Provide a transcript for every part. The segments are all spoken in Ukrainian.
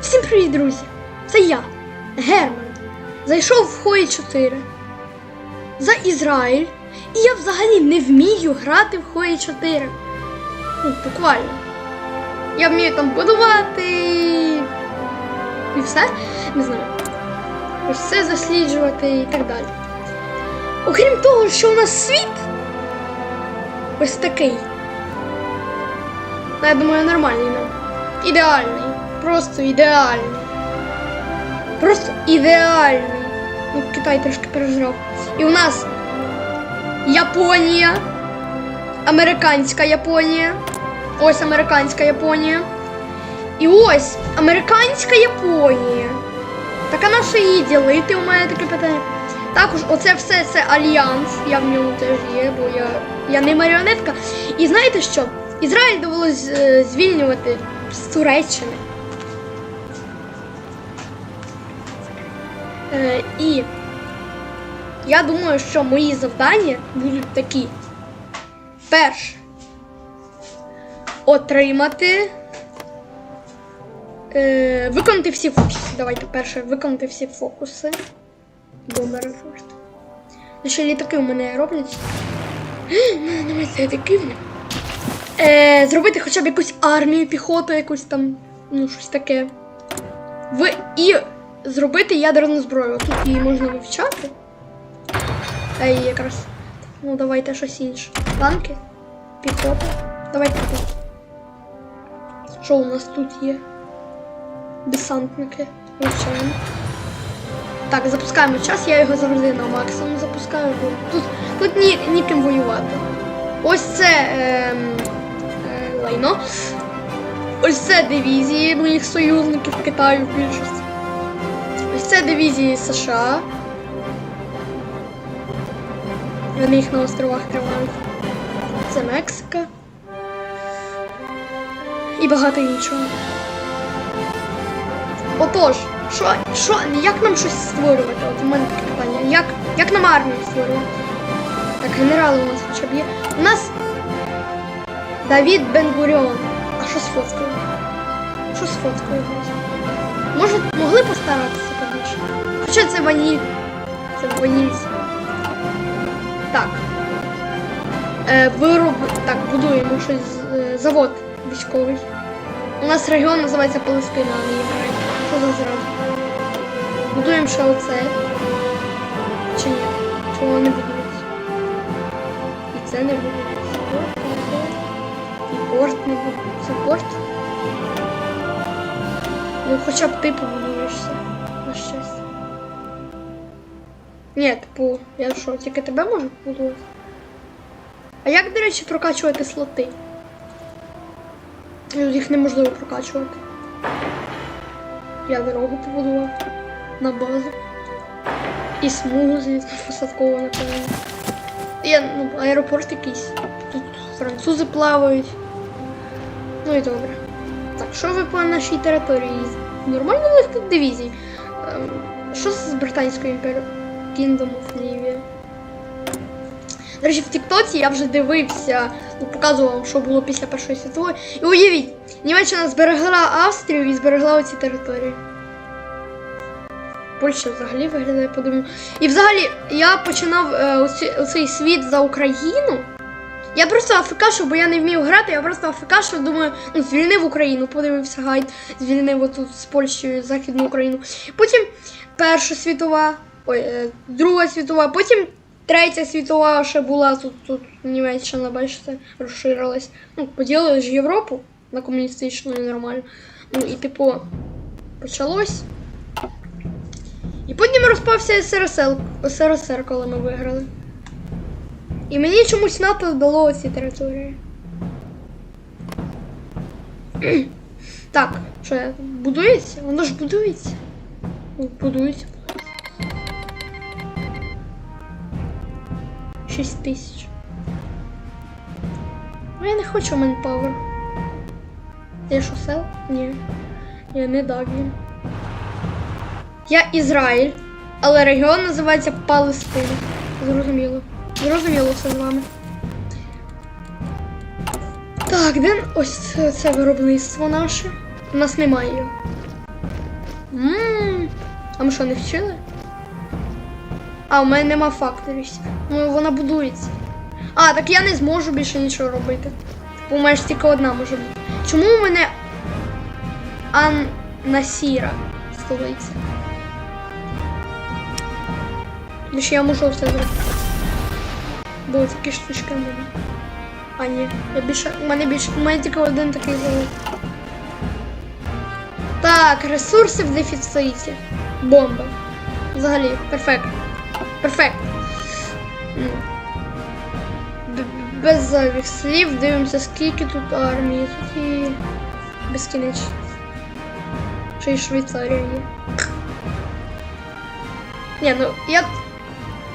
Всім привіт, друзі! Це я, Герман. Зайшов в Хої 4 за Ізраїль, і я взагалі не вмію грати в Хої 4. Ну, буквально. Я вмію там будувати. І все. Не знаю. Все досліджувати і так далі. Окрім того, що у нас світ ось такий. Ну, я думаю, нормальний нам. Ідеальний. Просто ідеальний. Просто ідеальний. Ну, Китай трошки пережрав. І у нас Японія. Американська Японія. Ось американська Японія. І ось американська Японія. Так а на що її ділити? У мене таке питання. Також оце все це альянс. Я в ньому теж є, бо я, я не маріонетка. І знаєте що? Ізраїль довелось е, звільнювати з Туреччини. І я думаю, що мої завдання будуть такі. Перше. Отримати. Е, виконати всі фокуси. Давайте перше виконати всі фокуси. Бомбери форт. Ще літаки у мене роблять. Немає це дивно. Е, зробити хоча б якусь армію, піхоту, якусь там, ну, щось таке. В... І зробити ядерну зброю. Тут її можна вивчати. Е, якраз. Ну, давайте щось інше. Танки, піхота. Давайте піхоту. Що у нас тут є? Десантники. Вивчаємо. Так, запускаємо час, я його завжди на максимум запускаю, тут, тут ні, ніким воювати. Ось це ем, е, лайно. Ось це дивізії моїх союзників Китаю в більшості. Це дивізії США. Вони їх на островах тримають. Це Мексика. І багато іншого. Отож, що, що, як нам щось створювати? От у мене таке питання. Як, як нам армію створювати? Так, генерали у нас хоча б є. У нас Давід Бен-Гуріон. А що з фоткою? Що з фоткою? Може, могли постаратися? Хоча це ваніль. Це ванільці. Так. Е, вироб... Так, будуємо щось. е, Завод військовий. У нас регіон називається Палестина, а не Єврей. Що за зразу? Будуємо ще оце. Чи ні? Чого не будується? І це не будується. І порт не будується. Порт? Ну хоча б ти побудуєшся. Ні, типу, я що, тільки тебе можу побудувати? А як, до речі, прокачувати слоти? Їх неможливо прокачувати. Я дорогу побудував на базу. І смугу, звісно, посадкову, напевно. І ну, аеропорт якийсь. Тут французи плавають. Ну і добре. Так, що ви по нашій території? Нормально у них тут дивізії? Ем, Що з Британською імперією? Kingdom of Livia. До речі, в Тіктоці я вже дивився, ну, показував, що було після Першої світової. І уявіть, Німеччина зберегла Австрію і зберегла оці території. Польща взагалі виглядає подивно. І взагалі я починав е, оцей світ за Україну. Я просто афікашу, бо я не вмію грати, я просто афікашу, думаю, ну, звільнив Україну, подивився гайд, звільнив отут з Польщею Західну Україну. Потім Перша світова, ой, е, Друга світова, потім Третя світова ще була, тут, тут Німеччина, бачите, розширилась. Ну, поділили ж Європу на комуністичну і нормально. Ну і типу почалось. І потім розпався СРСР, СРСР, коли ми виграли. І мені чомусь НАТО дало ці території. Так, що я будується? Воно ж будується. Будується. 6 тисяч. Я не хочу манпауер. Я що сел? Ні. Я не дав їм. Я Ізраїль, але регіон називається Палестина. Зрозуміло. Зрозуміло все з вами. Так, де ось це, це виробництво наше? У нас немає його. Ммм. А ми що, не вчили? А, у мене нема факторів. Ну, вона будується. А, так я не зможу більше нічого робити. Бо у мене ж тільки одна може бути. Чому у мене Ан-Насіра столиця? Тому що я можу все зробити. Бо такі штучки в мене. А, ні. Я більше. У мене більше. У мене тільки один такий завод. Так, ресурси в дефіциті. Бомба. Взагалі, перфект. Перфект. Без зайвих слів дивимося, скільки тут армії. Тут і безкінечно. Ще й Швейцарія є. Ні, ну я.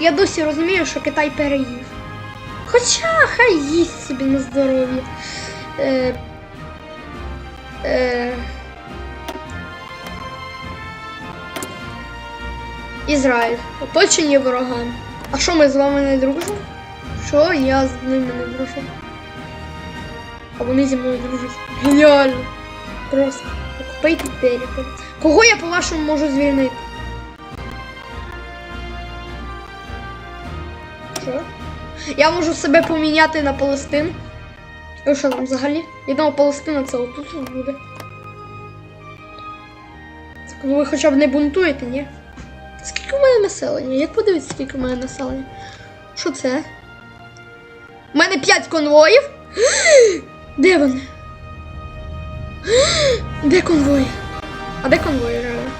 Я досі розумію, що Китай переїв. Хоча хай їсть собі на здоров'я. Е, е, Ізраїль. Оточені ворогами. А що ми з вами не дружимо? Що я з ними не дружу? А вони зі мною дружать. Геніально. Просто. Окупейте територію. Кого я, по-вашому, можу звільнити? Що? Я можу себе поміняти на Палестину. І що там взагалі? Я думав, Палестина це отут буде. Так, ну ви хоча б не бунтуєте, ні? Скільки в мене населення? Як подивитися, скільки в мене населення? Що це? У мене 5 конвоїв? Де вони? Де конвої? А де конвої реально?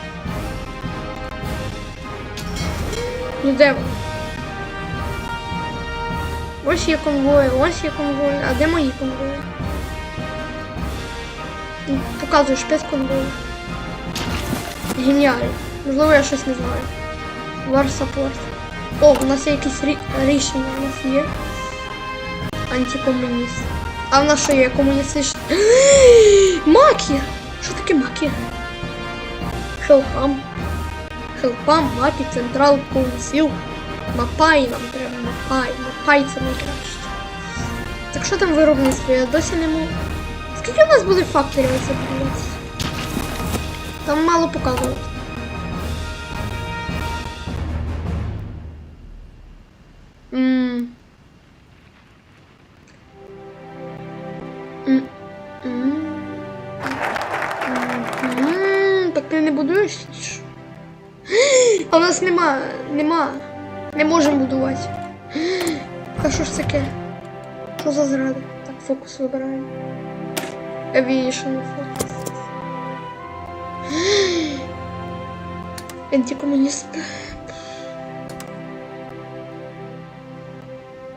Ну де вони? Ось є конвої, ось є конвої. А де мої конвої? Показуєш 5 конвоїв. Геніально. Можливо, я щось не знаю. War support. О, у нас є якісь рі- рішення, у нас є. Антикомуніст. А в нас що є комуністичні? Макі! Що таке макі? Хелпам. Хелпам, макі, централ, консіл. Мапай нам треба, мапай. Мапай це найкраще. Так що там виробництво? Я досі не можу. Скільки у нас буде факторів подивитися? Там мало показувати. Нема. Не можемо будувати. Та що ж таке? Що за зрада? Так, фокус вибираємо. Aviation фокус. Антикомуніст.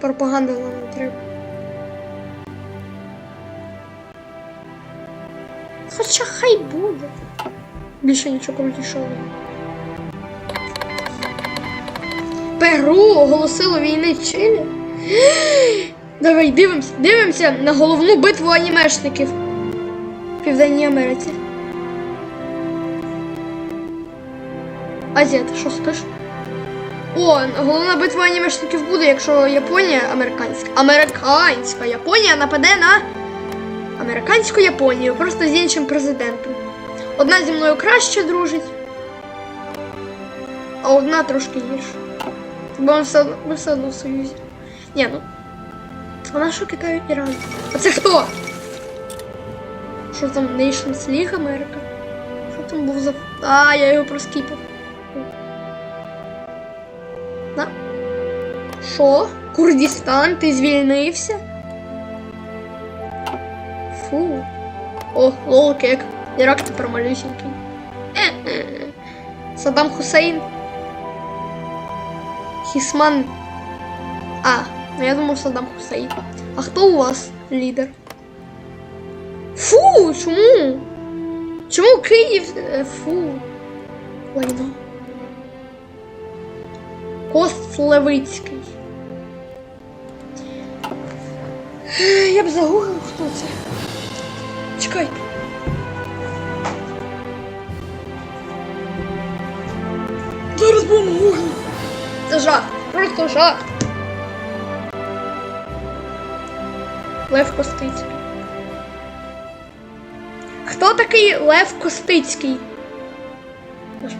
Пропаганда нам не треба. Хоча хай буде. Більше нічого крутішого. немає. Перу оголосило війни Чилі. Давай дивимося, дивимося на головну битву анімешників в Південній Америці. Азія, ти що спиш? О, головна битва анімешників буде, якщо Японія американська. Американська Японія нападе на американську Японію, просто з іншим президентом. Одна зі мною краще дружить, а одна трошки гірше. Бо ми все, одно- ми все одно в Союзі. Ні, ну. А на що Китай Іран? А це хто? Що там Nations League Америка? Що там був за. А, я його проскіпав. На. Що? Курдістан, ти звільнився? Фу. О, лол кек. Ірак тепер малюсенький. Е-е. Саддам Хусейн. Хісман. А, ну я думав Саддам Хусейн. А хто у вас лідер? Фу, чому? Чому Київ? е, Фу. Лайно. Кост Левицький. Я б загуглив, хто це. Чекай. Зараз будемо гуглити. Це жах. Просто жах. Лев Костицький. Хто такий Лев Костицький?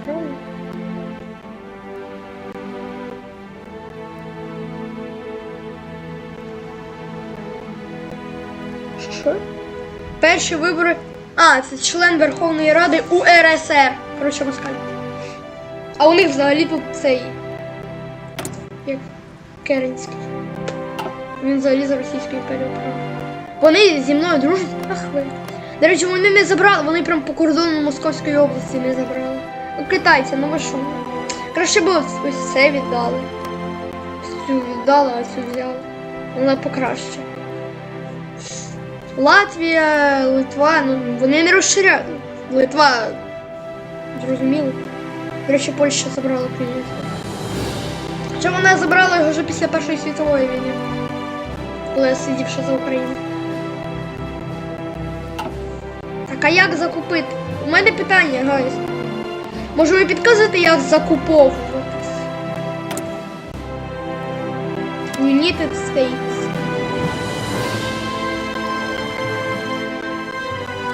Правильно? Що? Перші вибори. А, це член Верховної Ради УРСР. Коротше, москаль. А у них взагалі тут цей. Як Керенський. Він взагалі за Російською імперією правив. Вони зі мною дружать. Ах ви. До речі, вони не забрали, вони прям по кордону Московської області не забрали. Ну, китайці, ну ви що? Краще б ось, це віддали. Цю віддали, а цю взяли. Вона покраще. Латвія, Литва, ну вони не розширяють. Литва зрозуміло. До речі, Польща забрала Київ. Хоча вона забрала його вже після Першої світової війни. Коли я сидів ще за Україну. Так а як закупити? У мене питання, гайс. Може ви підказуєте, як закуповуватись? United States.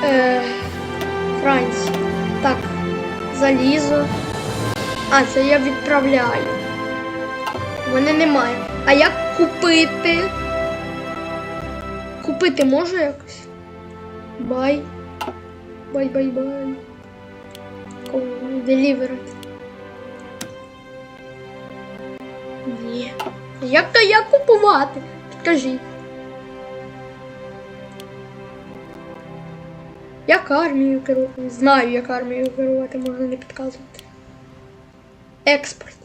Е, Франція. Так, залізо. А, це я відправляю. У мене немає. А як купити? Купити можу якось? Бай. Бай, бай, бай. Деліверити. Ні. Як то як купувати? Підкажіть. Як армію керувати? Знаю, як армію керувати, можна не підказувати. Експорт.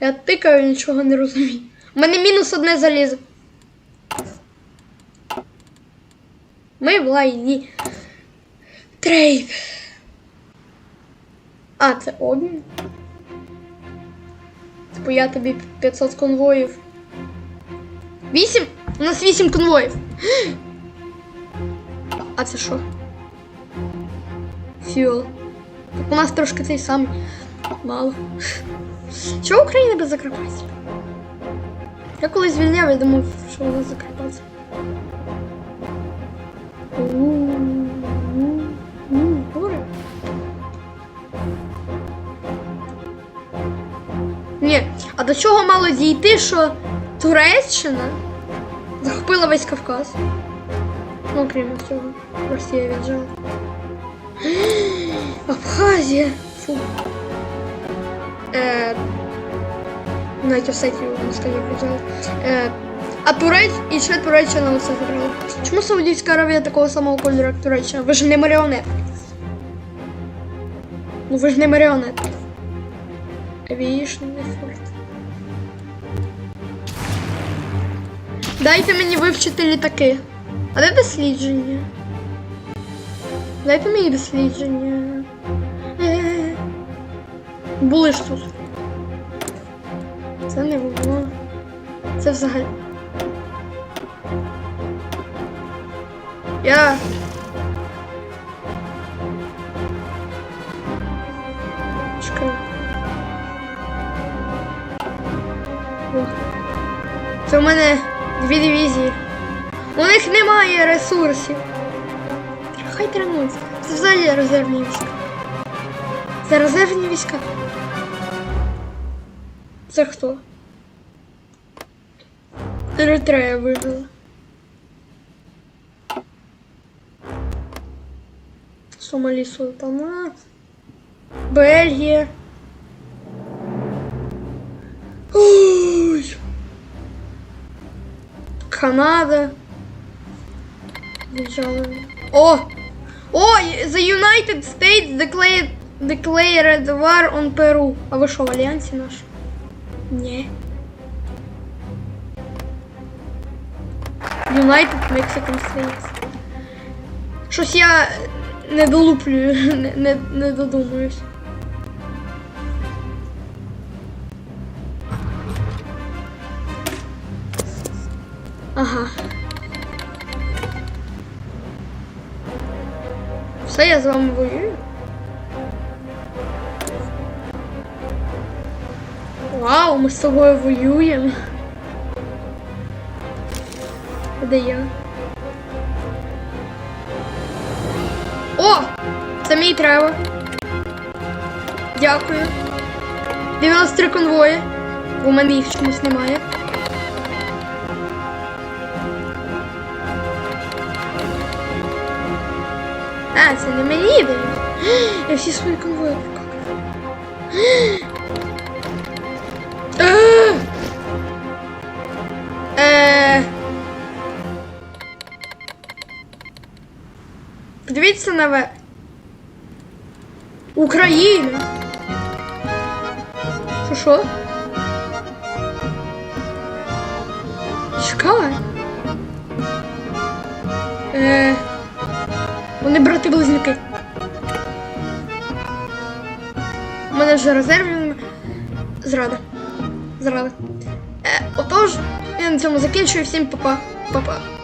Я тикаю, нічого не розумію. У мене мінус одне залізо. Ми в лайні. Трейд. А, це обмін. Типу я тобі 500 конвоїв. Вісім? У нас вісім конвоїв. А це що? Фіол. Так у нас трошки цей самий. Мало. Чого Україна без Закарпаття? Я коли звільняв, я думав, що вона Закарпаття. Ні, а до чого мало дійти, що Туреччина захопила весь Кавказ? Ну, окрім цього, Росія віджала. Абхазія. Фу. Е, навіть Осетію москалі віджали. Е, а Туреч і ще Туреччина оце забрала. Чому Саудівська Аравія такого самого кольору, як Туреччина? Ви ж не маріонетки. Ну ви ж не маріонетки. Aviation Effort. Дайте мені вивчити літаки. А де дослідження? Дайте мені дослідження. Були ж тут. Це не було. Це взагалі. Я. Чекай. Це в мене дві дивізії. У них немає ресурсів. Хай тренуються. Це взагалі резервні війська. Це резервні війська. Це хто? Еритрея виграла. Сомалі Султанат. Бельгія. Ой. Канада. Віджали. О! О! The United States declared, declared war on Peru. А ви що, в альянсі наш? Ні. United Mexican States. Щось я не долуплюю, не, не, не додумуюсь. Ага. Все, я з вами воюю. Вау, ми з тобою воюємо. Де я? О! Це мій треба. Дякую. 93 конвої. У мене їх чомусь немає. А, це не мені дають. Я всі свої конвої покакав. Подивіться на ве. Україна. Що що? Чекай. Е. Вони брати-близнюки. У мене вже резервів. Зрада. Зрада. Е, отож, я на цьому закінчую. Всім па-па. Па-па.